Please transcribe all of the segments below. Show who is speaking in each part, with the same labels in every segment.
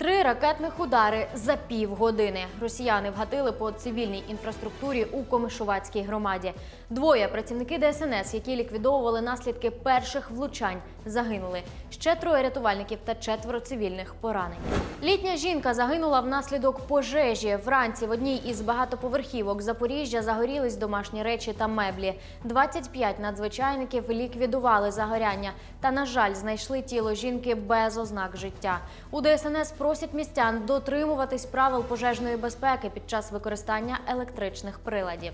Speaker 1: Три ракетних удари за півгодини. Росіяни вгатили по цивільній інфраструктурі у Комишувацькій громаді. Двоє працівники ДСНС, які ліквідовували наслідки перших влучань, загинули. Ще троє рятувальників та четверо цивільних поранені. Літня жінка загинула внаслідок пожежі. Вранці в одній із багатоповерхівок Запоріжжя загорілись домашні речі та меблі. 25 надзвичайників ліквідували загоряння та, на жаль, знайшли тіло жінки без ознак життя. У ДСНС просять містян дотримуватись правил пожежної безпеки під час використання електричних приладів.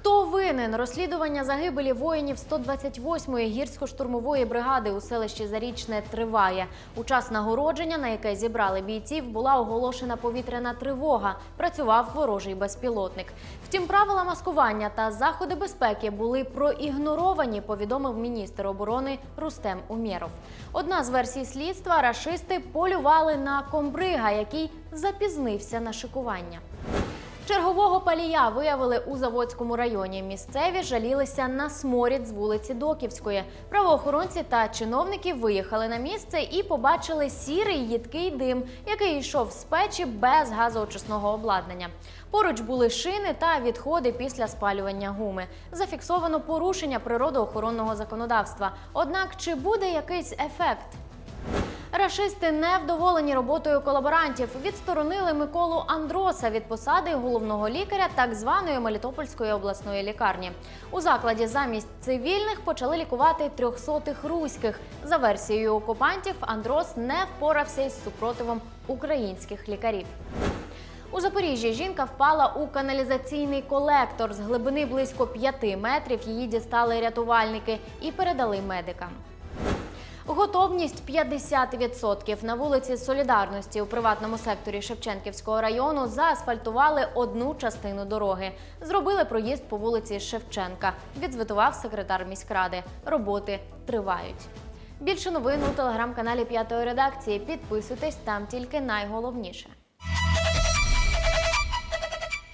Speaker 1: Хто винен? Розслідування загибелі воїнів 128-ї гірсько-штурмової бригади у селищі Зарічне триває. У час нагородження, на яке зібрали бійців, була оголошена повітряна тривога. Працював ворожий безпілотник. Втім, правила маскування та заходи безпеки були проігноровані, повідомив міністр оборони Рустем Умєров. Одна з версій слідства рашисти полювали на комбрига, який запізнився на шикування. Чергового палія виявили у Заводському районі. Місцеві жалілися на сморід з вулиці Доківської. Правоохоронці та чиновники виїхали на місце і побачили сірий їдкий дим, який йшов з печі без газоочисного обладнання. Поруч були шини та відходи після спалювання гуми. Зафіксовано порушення природоохоронного законодавства. Однак чи буде якийсь ефект? Рашисти невдоволені роботою колаборантів. Відсторонили Миколу Андроса від посади головного лікаря так званої Мелітопольської обласної лікарні. У закладі замість цивільних почали лікувати трьохсотих руських. За версією окупантів, Андрос не впорався із супротивом українських лікарів. У Запоріжжі жінка впала у каналізаційний колектор. З глибини близько 5 метрів її дістали рятувальники і передали медикам. Готовність 50%. На вулиці Солідарності у приватному секторі Шевченківського району заасфальтували одну частину дороги. Зробили проїзд по вулиці Шевченка. Відзвітував секретар міськради. Роботи тривають. Більше новин у телеграм-каналі П'ятої редакції. Підписуйтесь там тільки найголовніше.